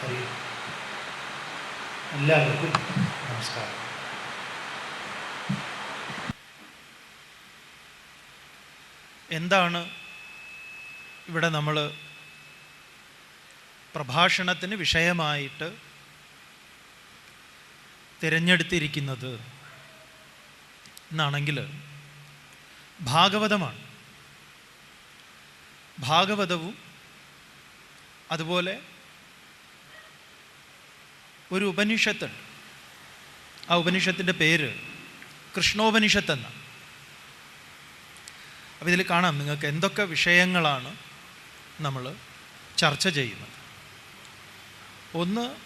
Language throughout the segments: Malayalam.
ഹരി എല്ലാവർക്കും നമസ്കാരം. എന്താണ് ഇവിടെ നമ്മൾ പ്രഭാഷണത്തിന് വിഷയമായിട്ട് തിരഞ്ഞെടുത്തിരിക്കുന്നത് എന്നാണെങ്കിൽ ഭാഗവതമാണ്. ഭാഗവതവും അതുപോലെ ഒരു ഉപനിഷത്തുണ്ട് ആ ഉപനിഷത്തിന്റെ പേര് കൃഷ്ണോപനിഷത്ത് എന്നാണ് അപ്പോൾ ഇതിൽ കാണാം നിങ്ങൾക്ക് എന്തൊക്കെ വിഷയങ്ങളാണ് നമ്മൾ ചർച്ച ചെയ്യുന്നത്. ഒന്ന്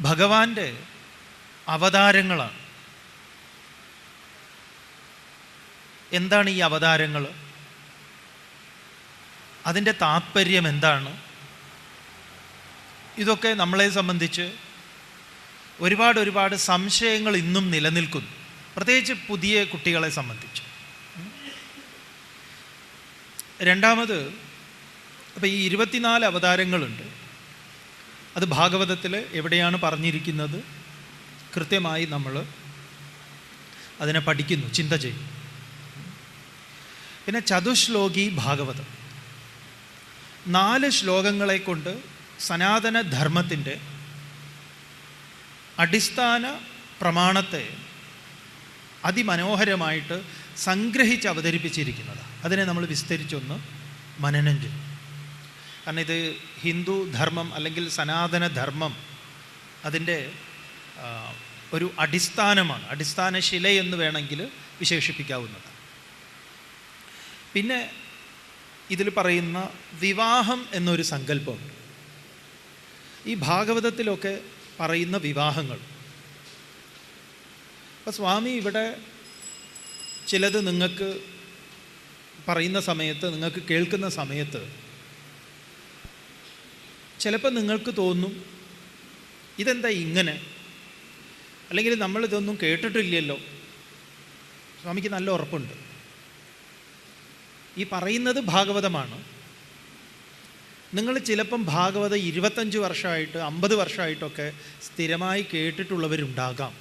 ഭഗവാന്റെ അവതാരങ്ങളാണ്. എന്താണ് ഈ അവതാരങ്ങൾ അതിന്റെ താത്പര്യം എന്താണ്? ഇതൊക്കെ നമ്മളെ സംബന്ധിച്ച് ഒരുപാട് ഒരുപാട് സംശയങ്ങൾ ഇന്നും നിലനിൽക്കുന്നു. പ്രത്യേകിച്ച് പുതിയ കുട്ടികളെ സംബന്ധിച്ച്. രണ്ടാമത് അപ്പോൾ ഈ ഇരുപത്തിനാല് അവതാരങ്ങളുണ്ട്. അത് ഭാഗവതത്തിൽ എവിടെയാണ് പറഞ്ഞിരിക്കുന്നത്? കൃത്യമായി നമ്മൾ അതിനെ പഠിക്കുന്നു ചിന്ത ചെയ്യും പിന്നെ ചതുശ്ലോകി ഭാഗവതം. നാല് ശ്ലോകങ്ങളെ കൊണ്ട് സനാതന ധർമ്മത്തിന്റെ അടിസ്ഥാന പ്രമാണത്തെ അതിമനോഹരമായിട്ട് സംഗ്രഹിച്ച് അവതരിപ്പിച്ചിരിക്കുന്നത്. അതിനെ നമ്മൾ വിസ്തരിച്ചൊന്ന് മനനം ചെയ്യും. കാരണം ഇത് ഹിന്ദു ധർമ്മം അല്ലെങ്കിൽ സനാതന ധർമ്മം അതിന്റെ ഒരു അടിസ്ഥാനമാണ്. അടിസ്ഥാന ശില എന്ന് വേണമെങ്കിൽ വിശേഷിപ്പിക്കാവുന്നത് പിന്നെ ഇതിൽ പറയുന്ന വിവാഹം എന്നൊരു സങ്കല്പമുണ്ട്. ഈ ഭാഗവതത്തിലൊക്കെ പറയുന്ന വിവാഹങ്ങൾ. അപ്പം സ്വാമി ഇവിടെ ചിലത് നിങ്ങൾക്ക് പറയുന്ന സമയത്ത് നിങ്ങൾക്ക് കേൾക്കുന്ന സമയത്ത് ചിലപ്പോൾ നിങ്ങൾക്ക് തോന്നും ഇതെന്താ ഇങ്ങനെ? അല്ലെങ്കിൽ നമ്മൾ ഇതൊന്നും കേട്ടിട്ടില്ലല്ലോ. സ്വാമിക്ക് നല്ല ഉറപ്പുണ്ട്. ഈ പറയുന്നത് ഭാഗവതമാണ്. നിങ്ങൾ ചിലപ്പം ഭാഗവത ഇരുപത്തഞ്ച് വർഷമായിട്ട് അമ്പത് വർഷമായിട്ടൊക്കെ സ്ഥിരമായി കേട്ടിട്ടുള്ളവരുണ്ടാകാം.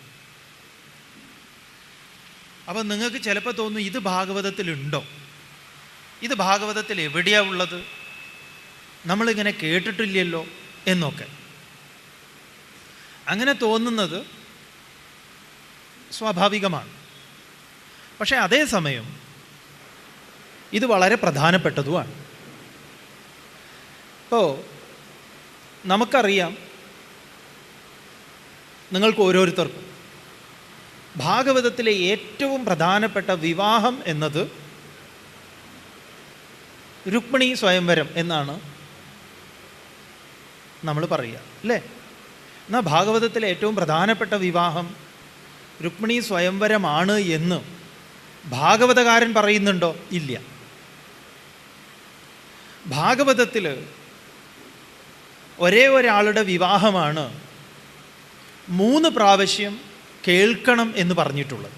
അപ്പം നിങ്ങൾക്ക് ചിലപ്പോൾ തോന്നും ഇത് ഭാഗവതത്തിലുണ്ടോ? ഇത് ഭാഗവതത്തിൽ എവിടെയാ ഉള്ളത്? നമ്മളിങ്ങനെ കേട്ടിട്ടില്ലല്ലോ എന്നൊക്കെ. അങ്ങനെ തോന്നുന്നത് സ്വാഭാവികമാണ്. പക്ഷേ അതേസമയം ഇത് വളരെ പ്രധാനപ്പെട്ടതുമാണ്. ഇപ്പോൾ നമുക്കറിയാം നിങ്ങൾക്ക് ഓരോരുത്തർക്കും. ഭാഗവതത്തിലെ ഏറ്റവും പ്രധാനപ്പെട്ട വിവാഹം എന്നത് രുക്മിണി സ്വയംവരം എന്നാണ് നമ്മൾ പറയുക അല്ലേ? എന്നാൽ ഭാഗവതത്തിലെ ഏറ്റവും പ്രധാനപ്പെട്ട വിവാഹം രുക്മിണി സ്വയംവരമാണ് എന്ന് ഭാഗവതകാരൻ പറയുന്നുണ്ടോ? ഇല്ല. ഭാഗവതത്തിൽ ഒരേ ഒരാളുടെ വിവാഹമാണ് മൂന്ന് പ്രാവശ്യം കേൾക്കണം എന്ന് പറഞ്ഞിട്ടുള്ളത്.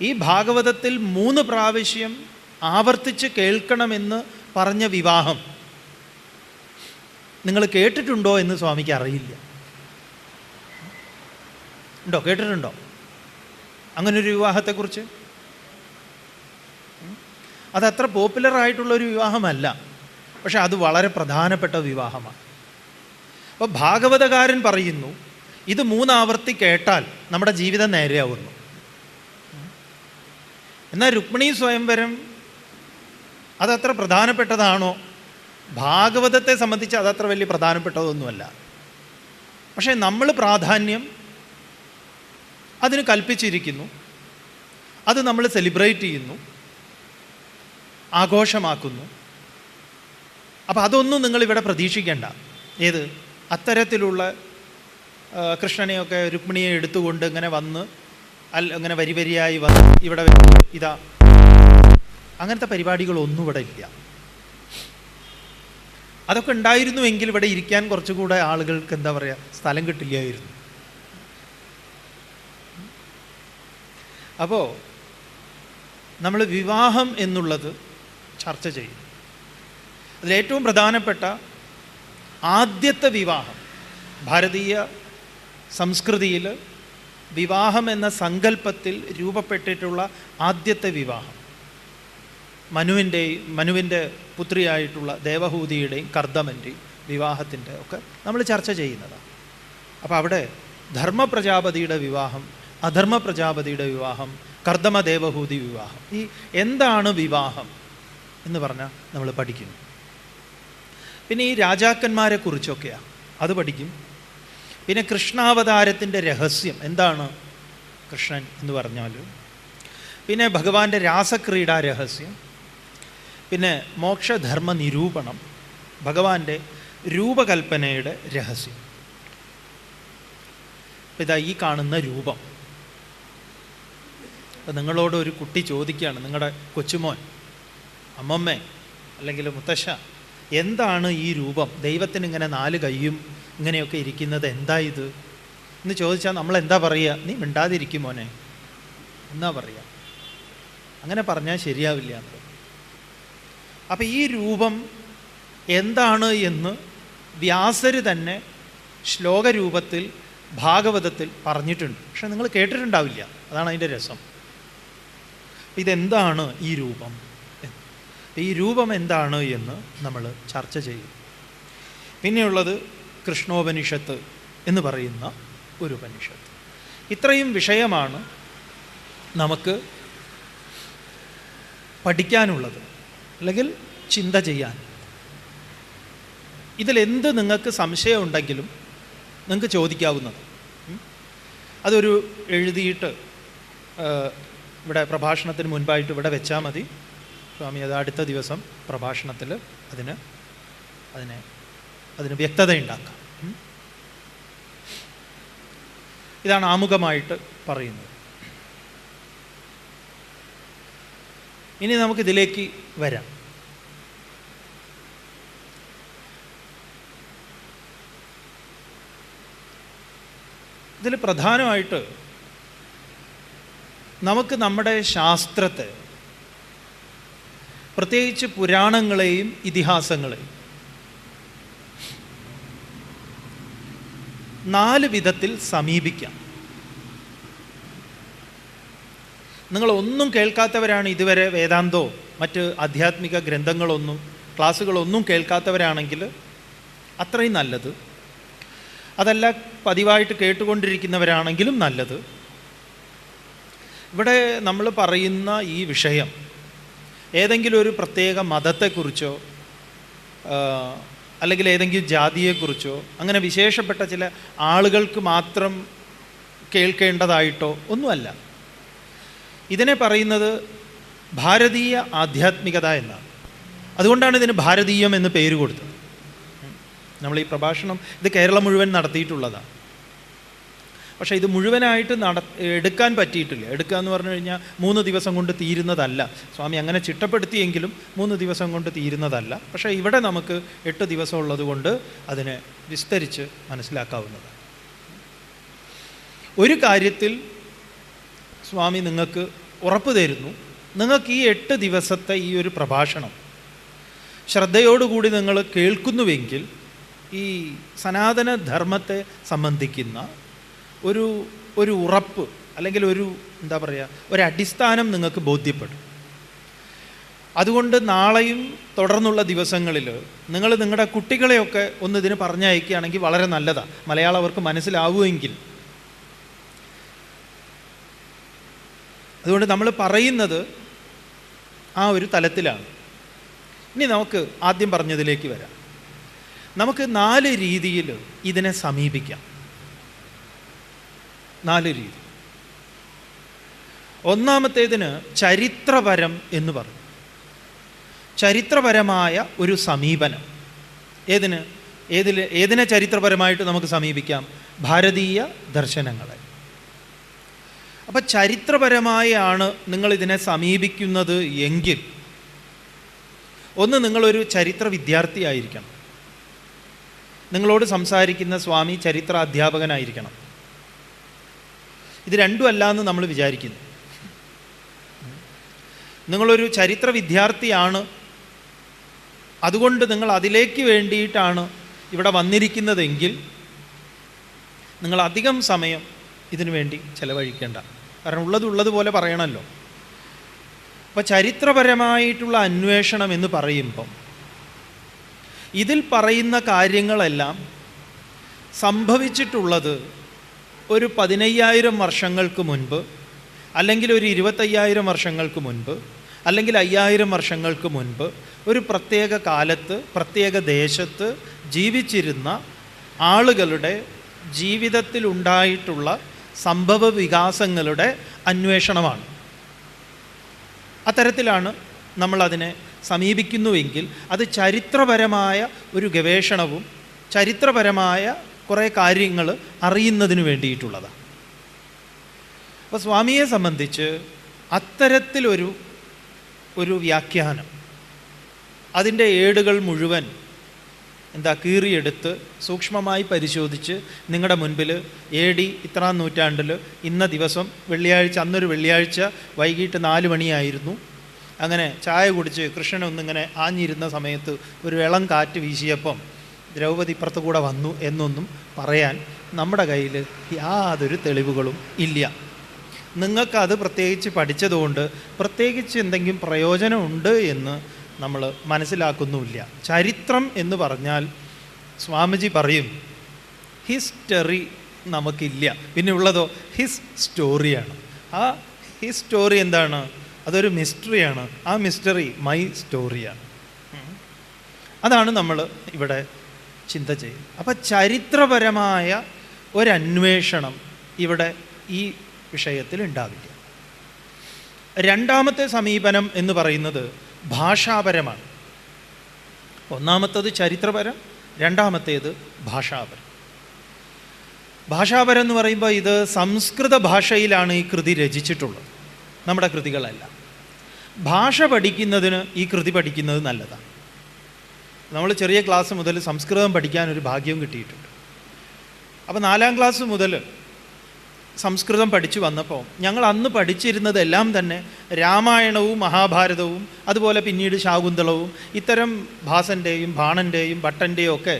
ഈ ഭാഗവതത്തിൽ മൂന്ന് പ്രാവശ്യം ആവർത്തിച്ച് കേൾക്കണമെന്ന് പറഞ്ഞ വിവാഹം നിങ്ങൾ കേട്ടിട്ടുണ്ടോ എന്ന് സ്വാമിക്ക് അറിയില്ല. ഉണ്ടോ? കേട്ടിട്ടുണ്ടോ? അങ്ങനൊരു വിവാഹത്തെക്കുറിച്ച്? അതത്ര പോപ്പുലർ ആയിട്ടുള്ളൊരു വിവാഹമല്ല. പക്ഷെ അത് വളരെ പ്രധാനപ്പെട്ട വിവാഹമാണ്. അപ്പോൾ ഭാഗവതകാരൻ പറയുന്നു ഇത് മൂന്നാവർത്തി കേട്ടാൽ നമ്മുടെ ജീവിതം നേരെയാവുന്നു. എന്നാൽ രുക്മിണി സ്വയംവരം അതത്ര പ്രധാനപ്പെട്ടതാണോ? ഭാഗവതത്തെ സംബന്ധിച്ച് അതത്ര വലിയ പ്രധാനപ്പെട്ടതൊന്നുമല്ല. പക്ഷേ നമ്മൾ പ്രാധാന്യം അതിന് കൽപ്പിച്ചിരിക്കുന്നു. അത് നമ്മൾ സെലിബ്രേറ്റ് ചെയ്യുന്നു. ആഘോഷമാക്കുന്നു. അപ്പോൾ അതൊന്നും നിങ്ങളിവിടെ പ്രതീക്ഷിക്കേണ്ട. ഏത്? അത്തരത്തിലുള്ള കൃഷ്ണനെയൊക്കെ രുക്മിണിയെ എടുത്തുകൊണ്ട് ഇങ്ങനെ വന്ന് അൽ അങ്ങനെ വരി വരിയായി വന്ന് ഇവിടെ ഇതാ. അങ്ങനത്തെ പരിപാടികളൊന്നും ഇവിടെ ഇല്ല. അതൊക്കെ ഉണ്ടായിരുന്നുവെങ്കിൽ ഇവിടെ ഇരിക്കാൻ കുറച്ചുകൂടെ ആളുകൾക്ക് എന്താ പറയുക സ്ഥലം കിട്ടില്ലായിരുന്നു. അപ്പോൾ നമ്മൾ വിവാഹം എന്നുള്ളത് ചർച്ച ചെയ്യും. അതിലേറ്റവും പ്രധാനപ്പെട്ട ആദ്യത്തെ വിവാഹം ഭാരതീയ സംസ്കൃതിയിൽ വിവാഹം എന്ന സങ്കല്പത്തിൽ രൂപപ്പെട്ടിട്ടുള്ള ആദ്യത്തെ വിവാഹം. മനുവിന്റെയും മനുവിന്റെ പുത്രിയായിട്ടുള്ള ദേവഹൂതിയുടെയും കർദമന്റെയും വിവാഹത്തിന്റെ ഒക്കെ നമ്മൾ ചർച്ച ചെയ്യുന്നതാണ്. അപ്പോൾ അവിടെ ധർമ്മപ്രജാപതിയുടെ വിവാഹം അധർമ്മ പ്രജാപതിയുടെ വിവാഹം കർദമ ദേവഹൂതി വിവാഹം ഈ എന്താണ് വിവാഹം എന്ന് പറഞ്ഞാൽ നമ്മൾ പഠിക്കുന്നു. പിന്നെ ഈ രാജാക്കന്മാരെ കുറിച്ചൊക്കെയാണ്. അത് പഠിക്കും. പിന്നെ കൃഷ്ണാവതാരത്തിന്റെ രഹസ്യം എന്താണ്? കൃഷ്ണൻ എന്ന് പറഞ്ഞാൽ. പിന്നെ ഭഗവാന്റെ രാസക്രീഡാ രഹസ്യം. പിന്നെ മോക്ഷധർമ്മ നിരൂപണം ഭഗവാന്റെ രൂപകൽപ്പനയുടെ രഹസ്യം. ഇതാ ഈ കാണുന്ന രൂപം. അപ്പം നിങ്ങളോട് ഒരു കുട്ടി ചോദിക്കുകയാണ്. നിങ്ങളുടെ കൊച്ചുമോൻ അമ്മമ്മേ അല്ലെങ്കിൽ മുത്തശ്ശ എന്താണ് ഈ രൂപം? ദൈവത്തിന് ഇങ്ങനെ നാല് കൈയും ഇങ്ങനെയൊക്കെ ഇരിക്കുന്നത് എന്താ ഇത്? എന്ന് ചോദിച്ചാൽ നമ്മൾ എന്താ പറയുക? നീ മിണ്ടാതിരിക്കും മോനെ. എന്നാ പറയുക? അങ്ങനെ പറഞ്ഞാൽ ശരിയാവില്ല എന്ന്. അപ്പം ഈ രൂപം എന്താണ് എന്ന് വ്യാസര് തന്നെ ശ്ലോകരൂപത്തിൽ ഭാഗവതത്തിൽ പറഞ്ഞിട്ടുണ്ട്. പക്ഷെ നിങ്ങൾ കേട്ടിട്ടുണ്ടാവില്ല. അതാണ് അതിന്റെ രസം. ഇതെന്താണ് ഈ രൂപം? ഈ രൂപം എന്താണ് എന്ന് നമ്മൾ ചർച്ച ചെയ്യും. പിന്നെയുള്ളത് കൃഷ്ണോപനിഷത്ത് എന്ന് പറയുന്ന ഒരു ഉപനിഷത്ത്. ഇത്രയും വിഷയമാണ് നമുക്ക് പഠിക്കാനുള്ളത് അല്ലെങ്കിൽ ചിന്ത ചെയ്യാൻ. ഇതിലെന്ത് നിങ്ങൾക്ക് സംശയം ഉണ്ടെങ്കിലും നിങ്ങൾക്ക് ചോദിക്കാവുന്നത്. അതൊരു എഴുതിയിട്ട് ഇവിടെ പ്രഭാഷണത്തിന് മുൻപായിട്ട് ഇവിടെ വെച്ചാൽ മതി. സ്വാമി അത് അടുത്ത ദിവസം പ്രഭാഷണത്തിൽ അതിന് അതിനെ അതിന് വ്യക്തത ഉണ്ടാക്കാം ഇതാണ് ആമുഖമായിട്ട് പറയുന്നത്. ഇനി നമുക്കിതിലേക്ക് വരാം. ഇതിൽ പ്രധാനമായിട്ട് നമുക്ക് നമ്മുടെ ശാസ്ത്രത്തെ പ്രത്യേകിച്ച് പുരാണങ്ങളെയും ഇതിഹാസങ്ങളെയും. നാല് വിധത്തിൽ സമീപിക്കാം. നിങ്ങൾ ഒന്നും കേൾക്കാത്തവരാണ് ഇതുവരെ വേദാന്തോ മറ്റ് ആധ്യാത്മിക ഗ്രന്ഥങ്ങളൊന്നും ക്ലാസ്സുകളൊന്നും കേൾക്കാത്തവരാണെങ്കിൽ അത്രയും നല്ലത്. അതല്ല പതിവായിട്ട് കേട്ടുകൊണ്ടിരിക്കുന്നവരാണെങ്കിലും നല്ലത്. ഇവിടെ നമ്മൾ പറയുന്ന ഈ വിഷയം ഏതെങ്കിലും ഒരു പ്രത്യേക മതത്തെക്കുറിച്ചോ അല്ലെങ്കിൽ ഏതെങ്കിലും ജാതിയെക്കുറിച്ചോ അങ്ങനെ വിശേഷപ്പെട്ട ചില ആളുകൾക്ക് മാത്രം കേൾക്കേണ്ടതായിട്ടോ ഒന്നുമല്ല. ഇതിനെ പറയുന്നത് ഭാരതീയ ആധ്യാത്മികത എന്നാണ്. അതുകൊണ്ടാണ് ഇതിന് ഭാരതീയം എന്ന് പേര് കൊടുത്തത്. നമ്മൾ ഈ പ്രഭാഷണം ഇത് കേരളം മുഴുവൻ നടത്തിയിട്ടുള്ളതാണ്. പക്ഷേ ഇത് മുഴുവനായിട്ട് നട എടുക്കാൻ പറ്റിയിട്ടില്ല. എടുക്കുക എന്ന് പറഞ്ഞു കഴിഞ്ഞാൽ മൂന്ന് ദിവസം കൊണ്ട് തീരുന്നതല്ല. സ്വാമി അങ്ങനെ ചിട്ടപ്പെടുത്തിയെങ്കിലും മൂന്ന് ദിവസം കൊണ്ട് തീരുന്നതല്ല. പക്ഷേ ഇവിടെ നമുക്ക് എട്ട് ദിവസം ഉള്ളത് കൊണ്ട് അതിനെ വിസ്തരിച്ച് മനസ്സിലാക്കാവുന്നതാണ്. ഒരു കാര്യത്തിൽ സ്വാമി നിങ്ങൾക്ക് ഉറപ്പ് തരുന്നു. നിങ്ങൾക്ക് ഈ എട്ട് ദിവസത്തെ ഈ ഒരു പ്രഭാഷണം ശ്രദ്ധയോടുകൂടി നിങ്ങൾ കേൾക്കുന്നുവെങ്കിൽ ഈ സനാതന ധർമ്മത്തെ സംബന്ധിക്കുന്ന ഒരു ഒരു ഉറപ്പ് അല്ലെങ്കിൽ ഒരു എന്താ പറയുക ഒരു അടിസ്ഥാനം നിങ്ങൾക്ക് ബോധ്യപ്പെടും. അതുകൊണ്ട് നാളെയും തുടർന്നുള്ള ദിവസങ്ങളിൽ നിങ്ങൾ നിങ്ങളുടെ കുട്ടികളെയൊക്കെ ഒന്ന് ഇതിന് പറഞ്ഞയക്കുകയാണെങ്കിൽ വളരെ നല്ലതാണ് മലയാളം അവർക്ക് മനസ്സിലാവുമെങ്കിൽ. അതുകൊണ്ട് നമ്മൾ പറയുന്നത് ആ ഒരു തലത്തിലാണ്. ഇനി നമുക്ക് ആദ്യം പറഞ്ഞതിലേക്ക് വരാം. നമുക്ക് നാല് രീതിയിൽ ഇതിനെ സമീപിക്കാം. നാല് രീതി. ഒന്നാമത്തേതിന് ചരിത്രപരം എന്ന് പറഞ്ഞു. ചരിത്രപരമായ ഒരു സമീപനം. ഏതിന്? ഏതിൽ ഏതിനെ ചരിത്രപരമായിട്ട് നമുക്ക് സമീപിക്കാം? ഭാരതീയ ദർശനങ്ങളെ. അപ്പം ചരിത്രപരമായാണ് നിങ്ങൾ ഇതിനെ സമീപിക്കുന്നത് എങ്കിൽ ഒന്ന് നിങ്ങളൊരു ചരിത്ര വിദ്യാർത്ഥിയായിരിക്കണം നിങ്ങളോട് സംസാരിക്കുന്ന സ്വാമി ചരിത്ര അധ്യാപകനായിരിക്കണം. ഇത് രണ്ടും അല്ല എന്ന് നമ്മൾ വിചാരിക്കുന്നു. നിങ്ങളൊരു ചരിത്ര വിദ്യാർത്ഥിയാണ്. അതുകൊണ്ട് നിങ്ങൾ അതിലേക്ക് വേണ്ടിയിട്ടാണ് ഇവിടെ വന്നിരിക്കുന്നതെങ്കിൽ നിങ്ങൾ അധികം സമയം ഇതിനു വേണ്ടി ചിലവഴിക്കേണ്ട. കാരണം ഉള്ളത് ഉള്ളതുപോലെ പറയണമല്ലോ അപ്പോൾ ചരിത്രപരമായിട്ടുള്ള അന്വേഷണം എന്ന് പറയുമ്പം ഇതിൽ പറയുന്ന കാര്യങ്ങളെല്ലാം സംഭവിച്ചിട്ടുള്ളത് ഒരു പതിനയ്യായിരം വർഷങ്ങൾക്ക് മുൻപ് അല്ലെങ്കിൽ ഒരു ഇരുപത്തയ്യായിരം വർഷങ്ങൾക്ക് മുൻപ് അല്ലെങ്കിൽ അയ്യായിരം വർഷങ്ങൾക്ക് മുൻപ് ഒരു പ്രത്യേക കാലത്ത് പ്രത്യേക ദേശത്ത് ജീവിച്ചിരുന്ന ആളുകളുടെ ജീവിതത്തിലുണ്ടായിട്ടുള്ള സംഭവ വികാസങ്ങളുടെ അന്വേഷണമാണ്. അത്തരത്തിലാണ് നമ്മളതിനെ സമീപിക്കുന്നുവെങ്കിൽ അത് ചരിത്രപരമായ ഒരു ഗവേഷണവും ചരിത്രപരമായ കുറേ കാര്യങ്ങൾ അറിയുന്നതിന് വേണ്ടിയിട്ടുള്ളതാണ് അപ്പോൾ സ്വാമിയെ സംബന്ധിച്ച് അത്തരത്തിലൊരു ഒരു വ്യാഖ്യാനം അതിന്റെ ഏടുകൾ മുഴുവൻ എന്താ കീറിയെടുത്ത് സൂക്ഷ്മമായി പരിശോധിച്ച് നിങ്ങളുടെ മുൻപിൽ എ ഡി ഇത്രാം നൂറ്റാണ്ടിൽ ഇന്ന ദിവസം വെള്ളിയാഴ്ച അന്നൊരു വെള്ളിയാഴ്ച വൈകിട്ട് നാല് മണിയായിരുന്നു. അങ്ങനെ ചായ കുടിച്ച് കൃഷ്ണൻ ഒന്നിങ്ങനെ ആഞ്ഞിരുന്ന സമയത്ത് ഒരു ഇളം കാറ്റ് വീശിയപ്പം ദ്രൗപദി ഇപ്പുറത്ത് കൂടെ വന്നു എന്നൊന്നും പറയാൻ നമ്മുടെ കയ്യിൽ യാതൊരു തെളിവുകളും ഇല്ല. നിങ്ങൾക്കത് പ്രത്യേകിച്ച് പഠിച്ചതുകൊണ്ട് പ്രത്യേകിച്ച് എന്തെങ്കിലും പ്രയോജനമുണ്ട് എന്ന് നമ്മൾ മനസ്സിലാക്കുന്നുമില്ല. ചരിത്രം എന്ന് പറഞ്ഞാൽ സ്വാമിജി പറയും ഹിസ്റ്ററി നമുക്കില്ല. പിന്നെ ഉള്ളതോ ഹിസ് സ്റ്റോറിയാണ്. ആ ഹിസ് സ്റ്റോറി എന്താണ്? അതൊരു മിസ്റ്ററിയാണ്. ആ മിസ്റ്ററി മൈ സ്റ്റോറിയാണ്. അതാണ് നമ്മൾ ഇവിടെ ചിന്ത ചെയ്യും. അപ്പം ചരിത്രപരമായ ഒരന്വേഷണം ഇവിടെ ഈ വിഷയത്തിൽ ഉണ്ടാവില്ല. രണ്ടാമത്തെ സമീപനം എന്ന് പറയുന്നത് ഭാഷാപരമാണ്. ഒന്നാമത്തത് ചരിത്രപരം രണ്ടാമത്തേത് ഭാഷാപരം. ഭാഷാപരം എന്ന് പറയുമ്പോൾ ഇത് സംസ്കൃത ഭാഷയിലാണ് ഈ കൃതി രചിച്ചിട്ടുള്ളത്. നമ്മുടെ കൃതികളല്ല. ഭാഷ പഠിക്കുന്നതിന് ഈ കൃതി പഠിക്കുന്നത് നല്ലതാണ്. നമ്മൾ ചെറിയ ക്ലാസ് മുതൽ സംസ്കൃതം പഠിക്കാൻ ഒരു ഭാഗ്യവും കിട്ടിയിട്ടുണ്ട്. അപ്പോൾ നാലാം ക്ലാസ് മുതൽ സംസ്കൃതം പഠിച്ചു വന്നപ്പോൾ ഞങ്ങൾ അന്ന് പഠിച്ചിരുന്നതെല്ലാം തന്നെ രാമായണവും മഹാഭാരതവും അതുപോലെ പിന്നീട് ശാകുന്തളവും ഇത്തരം ഭാസന്റെയും ബാണന്റെയും ഭട്ടന്റെയും ഒക്കെ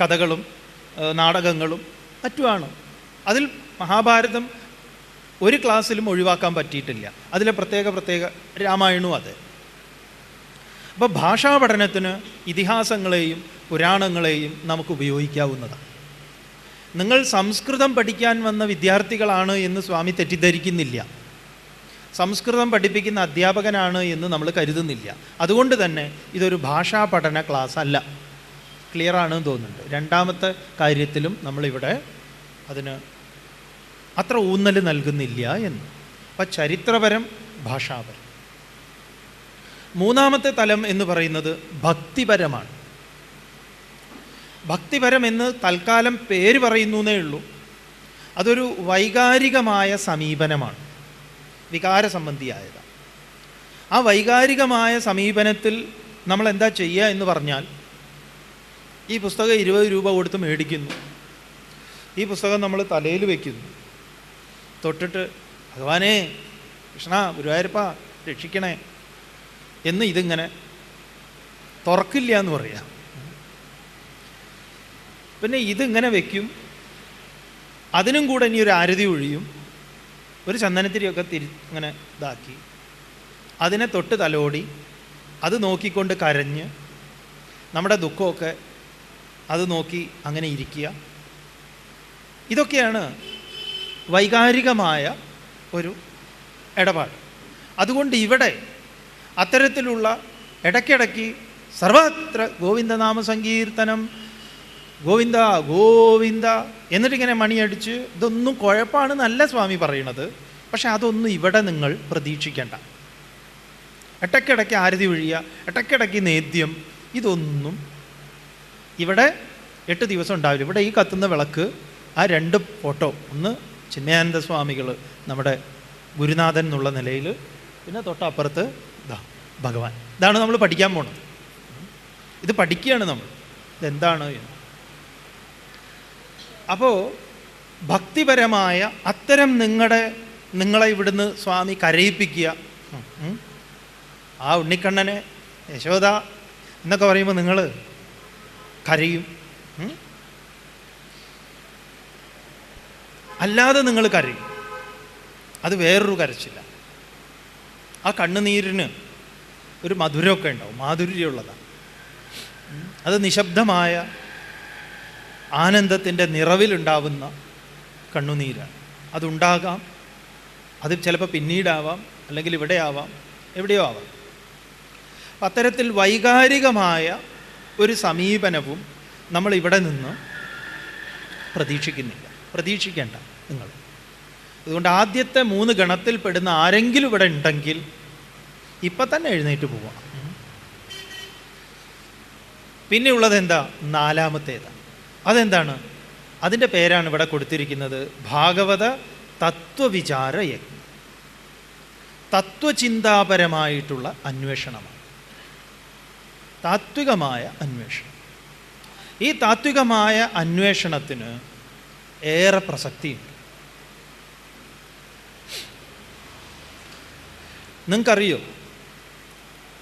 കഥകളും നാടകങ്ങളും മറ്റുമാണ്. അതിൽ മഹാഭാരതം ഒരു ക്ലാസ്സിലും ഒഴിവാക്കാൻ പറ്റിയിട്ടില്ല. അതിലെ പ്രത്യേക പ്രത്യേക രാമായണവും അതെ. അപ്പോൾ ഭാഷാ പഠനത്തിന് ഇതിഹാസങ്ങളെയും പുരാണങ്ങളെയും നമുക്ക് ഉപയോഗിക്കാവുന്നതാണ്. നിങ്ങൾ സംസ്കൃതം പഠിക്കാൻ വന്ന വിദ്യാർത്ഥികളാണ് എന്ന് സ്വാമി തെറ്റിദ്ധരിക്കുന്നില്ല. സംസ്കൃതം പഠിപ്പിക്കുന്ന അധ്യാപകനാണ് എന്ന് നമ്മൾ കരുതുന്നില്ല. അതുകൊണ്ട് തന്നെ ഇതൊരു ഭാഷാ പഠന ക്ലാസ് അല്ല. ക്ലിയർ ആണെന്ന് തോന്നുന്നുണ്ട്. രണ്ടാമത്തെ കാര്യത്തിലും നമ്മളിവിടെ അതിന് അത്ര ഊന്നൽ നൽകുന്നില്ല എന്ന്. അപ്പം ചരിത്രപരം ഭാഷാപരം. മൂന്നാമത്തെ തലം എന്ന് പറയുന്നത് ഭക്തിപരമാണ്. ഭക്തിപരം എന്ന് തൽക്കാലം പേര് പറയുന്നേ ഉള്ളൂ. അതൊരു വൈകാരികമായ സമീപനമാണ്. വികാര സംബന്ധിയായതാണ്. ആ വൈകാരികമായ സമീപനത്തിൽ നമ്മൾ എന്താ ചെയ്യുക എന്ന് പറഞ്ഞാൽ ഈ പുസ്തകം ഇരുപത് രൂപ കൊടുത്ത് മേടിക്കുന്നു. ഈ പുസ്തകം നമ്മൾ തലയിൽ വയ്ക്കുന്നു തൊട്ടിട്ട് ഭഗവാനേ കൃഷ്ണ ഗുരുവായൂരപ്പ രക്ഷിക്കണേ. എന്ന് ഇതിങ്ങനെ തുറക്കില്ല എന്ന് പറയാം. പിന്നെ ഇതിങ്ങനെ വെക്കും. അതിനും കൂടെ ഇനി ഒരു ആരതി ഒഴിയും. ഒരു ചന്ദനത്തിരിയൊക്കെ തിരി ഇങ്ങനെ ഇതാക്കി. അതിനെ തൊട്ട് തലോടി. അത് നോക്കിക്കൊണ്ട് കരഞ്ഞ്. നമ്മുടെ ദുഃഖമൊക്കെ അത് നോക്കി അങ്ങനെ ഇരിക്കുക. ഇതൊക്കെയാണ് വൈകാരികമായ ഒരു ഇടപാട്. അതുകൊണ്ട് ഇവിടെ അത്തരത്തിലുള്ള ഇടയ്ക്കിടയ്ക്ക് സർവത്ര ഗോവിന്ദനാമ സങ്കീർത്തനം ഗോവിന്ദ ഗോവിന്ദ എന്നിട്ടിങ്ങനെ മണിയടിച്ച് ഇതൊന്നും കുഴപ്പമാണ് നല്ല സ്വാമി പറയണത്. പക്ഷെ അതൊന്നും ഇവിടെ നിങ്ങൾ പ്രതീക്ഷിക്കേണ്ട. ഇടയ്ക്കിടയ്ക്ക് ആരതി ഒഴിയുക ഇടയ്ക്കിടയ്ക്ക് നേദ്യം ഇതൊന്നും ഇവിടെ എട്ട് ദിവസം ഉണ്ടാവില്ല. ഇവിടെ ഈ കത്തുന്ന വിളക്ക് ആ രണ്ട് ഫോട്ടോ ഒന്ന് ചിന്മയാനന്ദ സ്വാമികൾ നമ്മുടെ ഗുരുനാഥൻ എന്നുള്ള നിലയിൽ പിന്നെ തൊട്ടപ്പുറത്ത് ഇതാ ഭഗവാൻ. ഇതാണ് നമ്മൾ പഠിക്കാൻ പോണത്. ഇത് പഠിക്കുകയാണ് നമ്മൾ. ഇതെന്താണ് എന്ന്. അപ്പോൾ ഭക്തിപരമായ അത്തരം നിങ്ങളുടെ നിങ്ങളെ ഇവിടുന്ന് സ്വാമി കരയിപ്പിക്കുക. ആ ഉണ്ണിക്കണ്ണനെ യശോദ എന്നൊക്കെ പറയുമ്പോൾ നിങ്ങൾ കരയും. അല്ലാതെ നിങ്ങൾ കരയും. അത് വേറൊരു കരച്ചില്ല. ആ കണ്ണുനീരിന് ഒരു മധുരമൊക്കെ ഉണ്ടാവും മാധുര്യമുള്ളതാണ് അത് നിശബ്ദമായ ആനന്ദത്തിന്റെ നിറവിലുണ്ടാവുന്ന കണ്ണുനീരാണ്. അതുണ്ടാകാം അത് ചിലപ്പോൾ പിന്നീടാവാം അല്ലെങ്കിൽ ഇവിടെ ആവാം എവിടെയോ ആവാം. അത്തരത്തിൽ വൈകാരികമായ ഒരു സമീപനവും നമ്മൾ ഇവിടെ നിന്ന് പ്രതീക്ഷിക്കുന്നില്ല. പ്രതീക്ഷിക്കേണ്ട നിങ്ങൾ. അതുകൊണ്ട് ആദ്യത്തെ മൂന്ന് ഗണത്തിൽ പെടുന്ന ആരെങ്കിലും ഇവിടെ ഉണ്ടെങ്കിൽ ഇപ്പം തന്നെ എഴുന്നേറ്റ് പോവാം. പിന്നെ ഉള്ളത് എന്താ? നാലാമത്തേതാണ് അതെന്താണ്? അതിന്റെ പേരാണ് ഇവിടെ കൊടുത്തിരിക്കുന്നത് ഭാഗവത തത്വവിചാര യജ്ഞം. തത്വചിന്താപരമായിട്ടുള്ള അന്വേഷണമാണ്. താത്വികമായ അന്വേഷണം. ഈ താത്വികമായ അന്വേഷണത്തിന് ഏറെ പ്രസക്തിയുണ്ട്. നിങ്ങൾക്കറിയോ?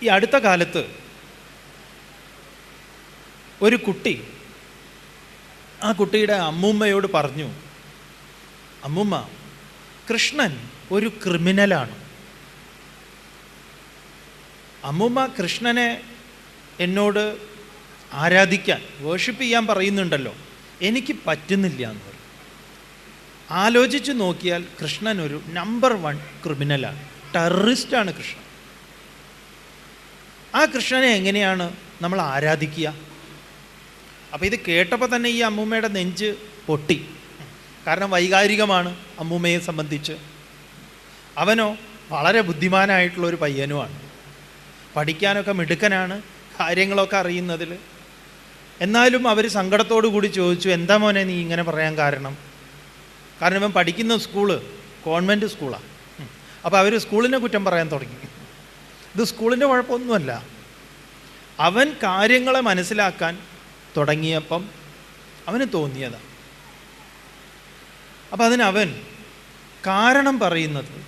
ഈ അടുത്ത കാലത്ത് ഒരു കുട്ടി ആ കുട്ടിയുടെ അമ്മൂമ്മയോട് പറഞ്ഞു അമ്മൂമ്മ കൃഷ്ണൻ ഒരു ക്രിമിനലാണ്. അമ്മൂമ്മ കൃഷ്ണനെ എന്നോട് ആരാധിക്കാൻ വേർഷിപ്പ് ചെയ്യാൻ പറയുന്നുണ്ടല്ലോ. എനിക്ക് പറ്റുന്നില്ല എന്ന് പറയും ആലോചിച്ച് നോക്കിയാൽ കൃഷ്ണൻ ഒരു നമ്പർ വൺ ക്രിമിനലാണ് ടെററിസ്റ്റാണ് കൃഷ്ണൻ. ആ കൃഷ്ണനെ എങ്ങനെയാണ് നമ്മൾ ആരാധിക്കുക? അപ്പോൾ ഇത് കേട്ടപ്പോൾ തന്നെ ഈ അമ്മൂമ്മയുടെ നെഞ്ച് പൊട്ടി. കാരണം വൈകാരികമാണ് അമ്മൂമ്മയെ സംബന്ധിച്ച്. അവനോ വളരെ ബുദ്ധിമാനായിട്ടുള്ള ഒരു പയ്യനുമാണ്. പഠിക്കാനൊക്കെ മിടുക്കനാണ് കാര്യങ്ങളൊക്കെ അറിയുന്നതിൽ എന്നാലും അവർ സങ്കടത്തോടു കൂടി ചോദിച്ചു എന്താ മോനെ നീ ഇങ്ങനെ പറയാൻ കാരണം? കാരണം ഇവൻ പഠിക്കുന്ന സ്കൂൾ കോൺവെന്റ് സ്കൂളാണ് അപ്പോൾ അവർ സ്കൂളിനെ കുറ്റം പറയാൻ തുടങ്ങി. ഇത് സ്കൂളിന്റെ കുഴപ്പമൊന്നുമല്ല. അവൻ കാര്യങ്ങളെ മനസ്സിലാക്കാൻ തുടങ്ങിയപ്പം അവന് തോന്നിയതാണ് അപ്പം അതിനവൻ കാരണം പറയുന്നത്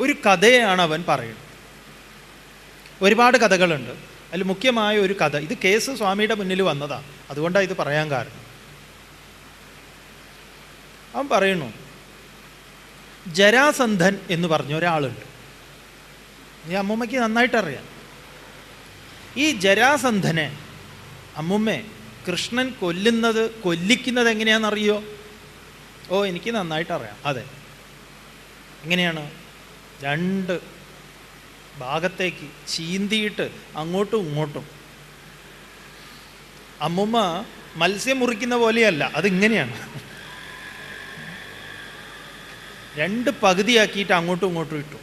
ഒരു കഥയാണ് അവൻ പറയുന്നത്. ഒരുപാട് കഥകളുണ്ട്. അതിൽ മുഖ്യമായ ഒരു കഥ. ഇത് കേസ് സ്വാമിയുടെ മുന്നിൽ വന്നതാണ് അതുകൊണ്ടാണ് ഇത് പറയാൻ കാരണം. അവൻ പറയുന്നു ജരാസന്ധൻ എന്ന് പറഞ്ഞ ഒരാളുണ്ട്. ഈ അമ്മൂമ്മയ്ക്ക് നന്നായിട്ടറിയാം ഈ ജരാസന്ധനെ അമ്മുമ്മേ കൃഷ്ണൻ കൊല്ലുന്നത് കൊല്ലിക്കുന്നത് എങ്ങനെയാണെന്നറിയോ? ഓ എനിക്ക് നന്നായിട്ടറിയാം അതെ. എങ്ങനെയാണ് രണ്ട് ഭാഗത്തേക്ക് ചീന്തിയിട്ട് അങ്ങോട്ടും ഇങ്ങോട്ടും. അമ്മുമ്മ മത്സ്യം മുറിക്കുന്ന പോലെയല്ല അതിങ്ങനെയാണ്. രണ്ട് പകുതിയാക്കിയിട്ട് അങ്ങോട്ടും ഇങ്ങോട്ടും ഇട്ടു.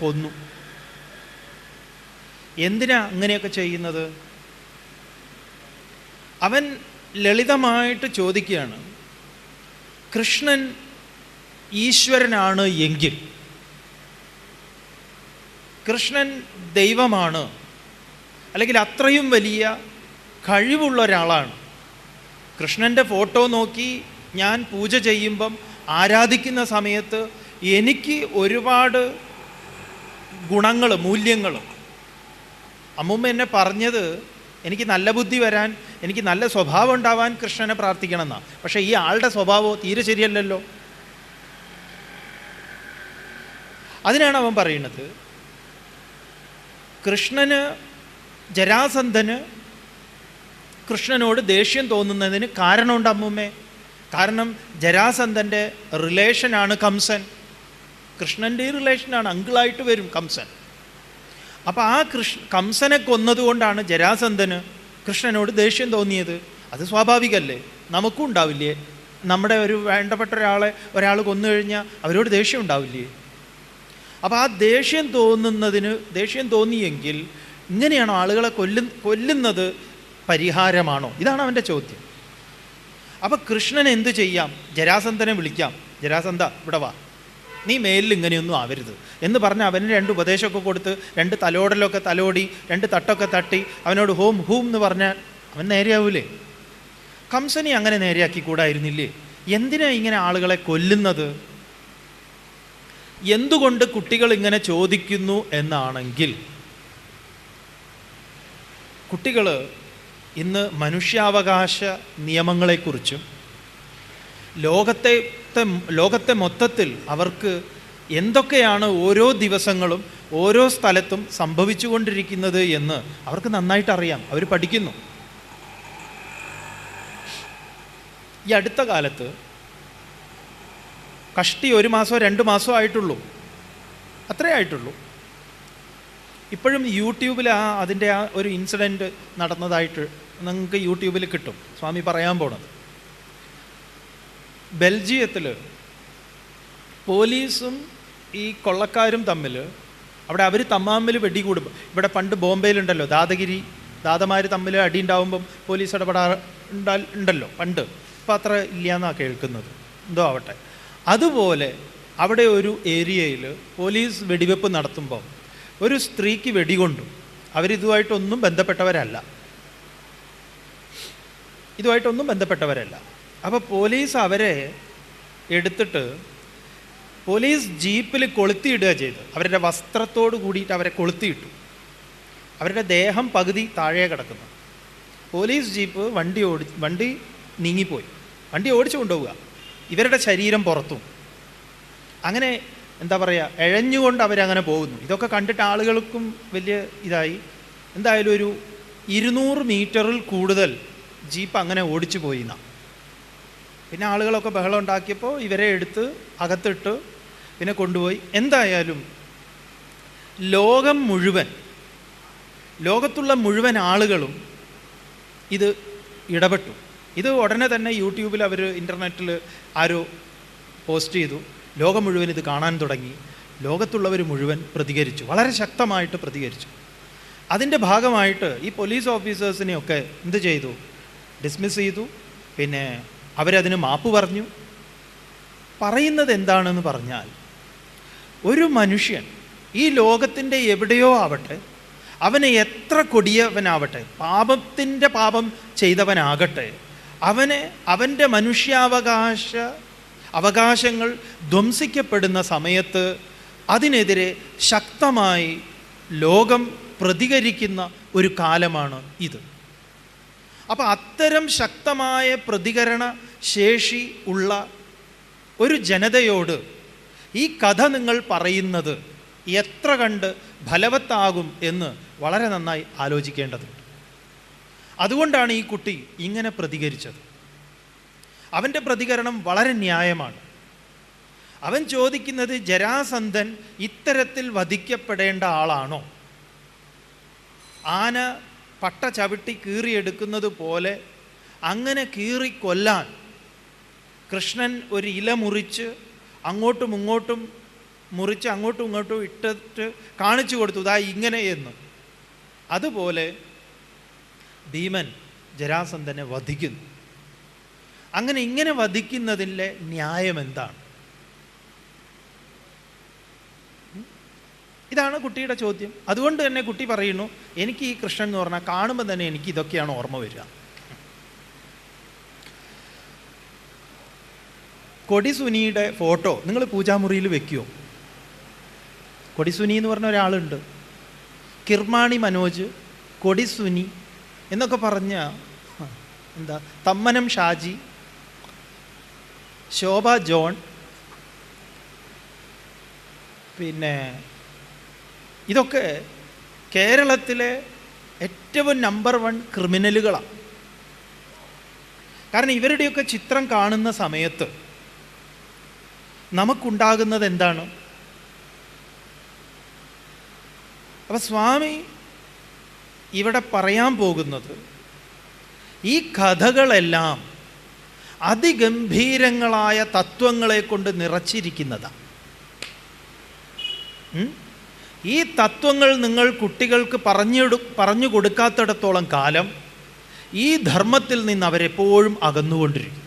കൊന്നു. എന്തിനാ അങ്ങനെയൊക്കെ ചെയ്യുന്നത്? അവൻ ലളിതമായിട്ട് ചോദിക്കുകയാണ് കൃഷ്ണൻ ഈശ്വരനാണ് എങ്കിൽ കൃഷ്ണൻ ദൈവമാണ് അല്ലെങ്കിൽ അത്രയും വലിയ കഴിവുള്ള ഒരാളാണ്. കൃഷ്ണന്റെ ഫോട്ടോ നോക്കി ഞാൻ പൂജ ചെയ്യുമ്പം ആരാധിക്കുന്ന സമയത്ത് എനിക്ക് ഒരുപാട് ഗുണങ്ങൾ മൂല്യങ്ങൾ അമ്മുമ്മ എന്നെ പറഞ്ഞത് എനിക്ക് നല്ല ബുദ്ധി വരാൻ എനിക്ക് നല്ല സ്വഭാവം ഉണ്ടാവാൻ കൃഷ്ണനെ പ്രാർത്ഥിക്കണം എന്നാ പക്ഷേ ഈ ആളുടെ സ്വഭാവമോ തീരെ ശരിയല്ലല്ലോ. അതിനാണ് അവൻ പറയുന്നത് കൃഷ്ണന് ജരാസന്ധന് കൃഷ്ണനോട് ദേഷ്യം തോന്നുന്നതിന് കാരണമുണ്ട് അമ്മൂമ്മേ. കാരണം ജരാസന്ധന്റെ റിലേഷനാണ് കംസൻ. കൃഷ്ണന്റെ റിലേഷനാണ് അങ്കിളായിട്ട് വരും കംസൻ. അപ്പോൾ ആ കൃഷ് കംസനെ കൊന്നതുകൊണ്ടാണ് ജരാസന്ധന് കൃഷ്ണനോട് ദേഷ്യം തോന്നിയത്. അത് സ്വാഭാവികമല്ലേ നമുക്കും ഉണ്ടാവില്ലേ? നമ്മുടെ ഒരു വേണ്ടപ്പെട്ട ഒരാളെ ഒരാൾ കൊന്നു കഴിഞ്ഞാൽ അവരോട് ദേഷ്യം ഉണ്ടാവില്ലേ? അപ്പോൾ ആ ദേഷ്യം തോന്നുന്നതിന് ദേഷ്യം തോന്നിയെങ്കിൽ ഇങ്ങനെയാണോ ആളുകളെ കൊല്ലു കൊല്ലുന്നത് പരിഹാരമാണോ? ഇതാണ് അവന്റെ ചോദ്യം. അപ്പോൾ കൃഷ്ണൻ എന്ത് ചെയ്യാം? ജരാസന്ധനെ വിളിക്കാം. ജരാസന്ധ ഇവിടെ വാ. നീ മേലിൽ ഇങ്ങനെയൊന്നും ആവരുത്. എന്ന് പറഞ്ഞ് അവന് രണ്ട് ഉപദേശമൊക്കെ കൊടുത്ത് രണ്ട് തലോടലൊക്കെ തലോടി രണ്ട് തട്ടൊക്കെ തട്ടി അവനോട് ഹോം ഹൂം എന്ന് പറഞ്ഞാൽ അവൻ നേരെയാവൂലേ? കംസനി അങ്ങനെ നേരെയാക്കി കൂടായിരുന്നില്ലേ? എന്തിനാ ഇങ്ങനെ ആളുകളെ കൊല്ലുന്നത്? എന്തുകൊണ്ട് കുട്ടികൾ ഇങ്ങനെ ചോദിക്കുന്നു എന്നാണെങ്കിൽ കുട്ടികൾ ഇന്ന് മനുഷ്യാവകാശ നിയമങ്ങളെക്കുറിച്ചും ലോകത്തെ ലോകത്തെ മൊത്തത്തിൽ അവർക്ക് എന്തൊക്കെയാണ് ഓരോ ദിവസങ്ങളും ഓരോ സ്ഥലത്തും സംഭവിച്ചുകൊണ്ടിരിക്കുന്നത് എന്ന് അവർക്ക് നന്നായിട്ട് അറിയാം. അവർ പഠിക്കുന്നു. ഈ അടുത്ത കാലത്ത് കഷ്ടി ഒരു മാസമോ രണ്ട് മാസമോ ആയിട്ടുള്ളൂ. അത്രേ ആയിട്ടുള്ളൂ. ഇപ്പോഴും യൂട്യൂബിൽ ആ അതിന്റെ ആ ഒരു ഇൻസിഡന്റ് നടന്നതായിട്ട് നിങ്ങൾക്ക് യൂട്യൂബിൽ കിട്ടും. സ്വാമി പറയാൻ പോണത്. ബെൽജിയത്തിൽ പോലീസും ഈ കൊള്ളക്കാരും തമ്മിൽ അവിടെ അവർ തമ്മാമ്മിൽ വെടികൂടും ഇവിടെ പണ്ട് ബോംബെയിലുണ്ടല്ലോ ദാദഗിരി ദാദമാർ തമ്മിൽ അടി ഉണ്ടാവുമ്പം പോലീസ് ഇടപെടാ ഉണ്ടാ ഉണ്ടല്ലോ പണ്ട്. ഇപ്പം അത്ര ഇല്ലയെന്നാണ് കേൾക്കുന്നത്. എന്തോ ആവട്ടെ. അതുപോലെ അവിടെ ഒരു ഏരിയയിൽ പോലീസ് വെടിവെപ്പ് നടത്തുമ്പോൾ ഒരു സ്ത്രീക്ക് വെടികൊണ്ടു അവരിതുമായിട്ടൊന്നും ബന്ധപ്പെട്ടവരല്ല. ഇതുമായിട്ടൊന്നും ബന്ധപ്പെട്ടവരല്ല. അപ്പോൾ പോലീസ് അവരെ എടുത്തിട്ട് പോലീസ് ജീപ്പിൽ കൊളുത്തിയിടുക ചെയ്തു. അവരുടെ വസ്ത്രത്തോട് കൂടിയിട്ട് അവരെ കൊളുത്തിയിട്ടു. അവരുടെ ദേഹം പകുതി താഴെ കിടക്കുന്നു. പോലീസ് ജീപ്പ് വണ്ടി ഓടി വണ്ടി നീങ്ങിപ്പോയി. വണ്ടി ഓടിച്ചു കൊണ്ടുപോവുക. ഇവരുടെ ശരീരം പുറത്തും. അങ്ങനെ എന്താ പറയുക എഴഞ്ഞുകൊണ്ട് അവരങ്ങനെ പോകുന്നു. ഇതൊക്കെ കണ്ടിട്ട് ആളുകൾക്കും വലിയ ഇതായി. എന്തായാലും ഒരു ഇരുന്നൂറ് മീറ്ററിൽ കൂടുതൽ ജീപ്പ് അങ്ങനെ ഓടിച്ചു പോയി പിന്നെ ആളുകളൊക്കെ ബഹളം ഉണ്ടാക്കിയപ്പോൾ ഇവരെ എടുത്ത് അകത്തിട്ട് പിന്നെ കൊണ്ടുപോയി. എന്തായാലും ലോകം മുഴുവൻ ലോകത്തുള്ള മുഴുവൻ ആളുകളും ഇത് ഇടപെട്ടു. ഇത് ഉടനെ തന്നെ യൂട്യൂബിൽ അവർ ഇന്റർനെറ്റിൽ ആരോ പോസ്റ്റ് ചെയ്തു. ലോകം മുഴുവൻ ഇത് കാണാൻ തുടങ്ങി. ലോകത്തുള്ളവർ മുഴുവൻ പ്രതികരിച്ചു. വളരെ ശക്തമായിട്ട് പ്രതികരിച്ചു. അതിന്റെ ഭാഗമായിട്ട് ഈ പോലീസ് ഓഫീസേഴ്സിനെയൊക്കെ എന്ത് ചെയ്തു? ഡിസ്മിസ് ചെയ്തു. പിന്നെ അവരതിന് മാപ്പ് പറഞ്ഞു. പറയുന്നത് എന്താണെന്ന് പറഞ്ഞാൽ ഒരു മനുഷ്യൻ ഈ ലോകത്തിന്റെ എവിടെയോ ആവട്ടെ അവനെ എത്ര കൊടിയവനാവട്ടെ പാപത്തിന്റെ പാപം ചെയ്തവനാകട്ടെ അവനെ അവന്റെ മനുഷ്യാവകാശ അവകാശങ്ങൾ ധ്വംസിക്കപ്പെടുന്ന സമയത്ത് അതിനെതിരെ ശക്തമായി ലോകം പ്രതികരിക്കുന്ന ഒരു കാലമാണ് ഇത്. അപ്പോൾ അത്തരം ശക്തമായ പ്രതികരണ ശേഷി ഉള്ള ഒരു ജനതയോട് ഈ കഥ നിങ്ങൾ പറയുന്നത് എത്ര കണ്ട് ഫലവത്താകും എന്ന് വളരെ നന്നായി ആലോചിക്കേണ്ടതുണ്ട്. അതുകൊണ്ടാണ് ഈ കുട്ടി ഇങ്ങനെ പ്രതികരിച്ചത്. അവന്റെ പ്രതികരണം വളരെ ന്യായമാണ്. അവൻ ചോദിക്കുന്നത് ജരാസന്ധൻ ഇത്തരത്തിൽ വധിക്കപ്പെടേണ്ട ആളാണോ? ആന പട്ട ചവിട്ടി കീറിയെടുക്കുന്നത് പോലെ അങ്ങനെ കീറി കൊല്ലാൻ കൃഷ്ണൻ ഒരു ഇല മുറിച്ച് അങ്ങോട്ടും ഇങ്ങോട്ടും മുറിച്ച് അങ്ങോട്ടും ഇങ്ങോട്ടും ഇട്ടിട്ട് കാണിച്ചു കൊടുത്തു ഇതാ ഇങ്ങനെ എന്ന്. അതുപോലെ ഭീമൻ ജരാസന്ധനെ വധിക്കുന്നു. അങ്ങനെ ഇങ്ങനെ വധിക്കുന്നതിന്റെ ന്യായം എന്താണ്? ഇതാണ് കുട്ടിയുടെ ചോദ്യം. അതുകൊണ്ട് തന്നെ കുട്ടി പറയുന്നു എനിക്ക് ഈ കൃഷ്ണൻ എന്ന് പറഞ്ഞാൽ കാണുമ്പോൾ തന്നെ എനിക്ക് ഇതൊക്കെയാണ് ഓർമ്മ വരിക. കൊടിസുനിയുടെ ഫോട്ടോ നിങ്ങൾ പൂജാമുറിയിൽ വെക്കുമോ കൊടിസുനി എന്ന് പറഞ്ഞ ഒരാളുണ്ട്. കിർമാണി മനോജ് കൊടിസുനി എന്നൊക്കെ പറഞ്ഞ എന്താ തമ്മനം ഷാജി ശോഭ ജോൺ. പിന്നെ ഇതൊക്കെ കേരളത്തിലെ ഏറ്റവും നമ്പർ വൺ ക്രിമിനലുകളാണ് കാരണം ഇവരുടെയൊക്കെ ചിത്രം കാണുന്ന സമയത്ത് നമുക്കുണ്ടാകുന്നത് എന്താണ്? അപ്പം സ്വാമി ഇവിടെ പറയാൻ പോകുന്നത് ഈ കഥകളെല്ലാം അതിഗംഭീരങ്ങളായ തത്വങ്ങളെ കൊണ്ട് നിറച്ചിരിക്കുന്നതാണ് ഈ തത്വങ്ങൾ നിങ്ങൾ കുട്ടികൾക്ക് പറഞ്ഞെടു പറഞ്ഞു കൊടുക്കാത്തിടത്തോളം കാലം ഈ ധർമ്മത്തിൽ നിന്ന് അവരെപ്പോഴും അകന്നുകൊണ്ടിരിക്കും.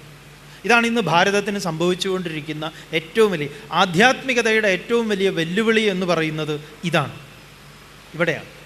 ഇതാണ് ഇന്ന് ഭാരതത്തിന് സംഭവിച്ചുകൊണ്ടിരിക്കുന്ന ഏറ്റവും വലിയ ആധ്യാത്മികതയുടെ ഏറ്റവും വലിയ വെല്ലുവിളി എന്ന് പറയുന്നത് ഇതാണ്. ഇവിടെയാണ്.